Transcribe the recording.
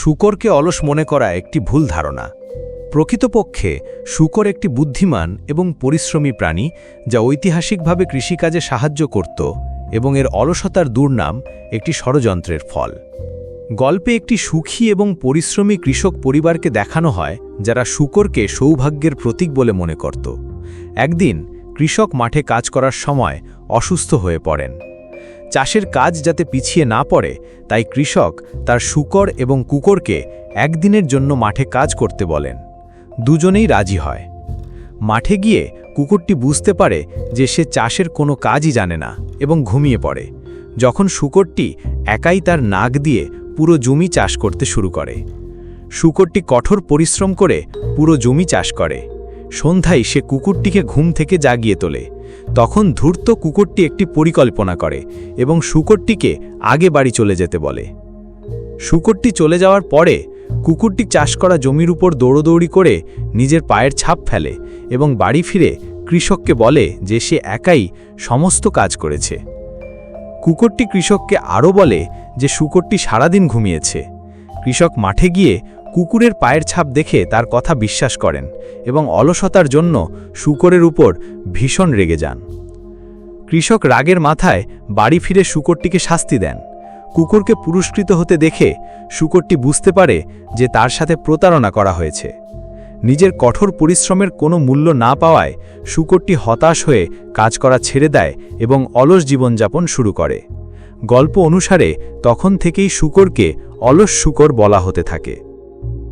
শুকরকে অলস মনে করা একটি ভুল ধারণা। প্রকৃতপক্ষে, শুকর একটি বুদ্ধিমান এবং পরিশ্রমী প্রাণী যা ঐতিহাসিকভাবে কৃষিকাজে সাহায্য করত এবং এর অলসতার দুর্নাম একটি ষড়যন্ত্রের ফল। গল্পে একটি সুখী এবং পরিশ্রমী কৃষক পরিবারকে দেখানো হয়, যারা শুকরকে সৌভাগ্যের প্রতীক বলে মনে করত। একদিন, কৃষক মাঠে কাজ করার সময় অসুস্থ হয়ে পড়েন। চাষের কাজ যাতে পিছিয়ে না পড়ে, তাই কৃষক তার শুকর এবং কুকরকে একদিনের জন্য মাঠে কাজ করতে বলেন। দুজনেই রাজি হয়। মাঠে গিয়ে কুকুরটি বুঝতে পারে যে সে চাষের কোনো কাজই জানে না এবং ঘুমিয়ে পড়ে। যখন শুকরটি একাই তার নাক দিয়ে পুরো জমি চাষ করতে শুরু করে। শুকরটি কঠোর পরিশ্রম করে পুরো জমি চাষ করে। সন্ধ্যায় সে কুকুরটিকে ঘুম থেকে জাগিয়ে তোলে। তখন ধূর্ত কুকুরটি একটি পরিকল্পনা করে এবং শুকরটিকে আগে বাড়ি চলে যেতে বলে। শুকরটি চলে যাওয়ার পরে কুকুরটি চাষ করা জমির উপর দৌড়দৌড়ি করে নিজের পায়ের ছাপ ফেলে এবং বাড়ি ফিরে কৃষককে বলে যে সে একাই সমস্ত কাজ করেছে। কুকুরটি কৃষককে আরও বলে যে শুকরটি সারাদিন ঘুমিয়েছে। কৃষক মাঠে গিয়ে কুকুরের পায়ের ছাপ দেখে তার কথা বিশ্বাস করেন এবং অলসতার জন্য শুকরের উপর ভীষণ রেগে যান। কৃষক রাগের মাথায় বাড়ি ফিরে শুকরটিকে শাস্তি দেন। কুকুরকে পুরস্কৃত হতে দেখে শুকরটি বুঝতে পারে যে তার সাথে প্রতারণা করা হয়েছে। নিজের কঠোর পরিশ্রমের কোনো মূল্য না পাওয়ায় শুকরটি হতাশ হয়ে কাজ করা ছেড়ে দেয় এবং অলস জীবনযাপন শুরু করে। গল্প অনুসারে তখন থেকেই শুকরকে অলস শুকর বলা হতে থাকে।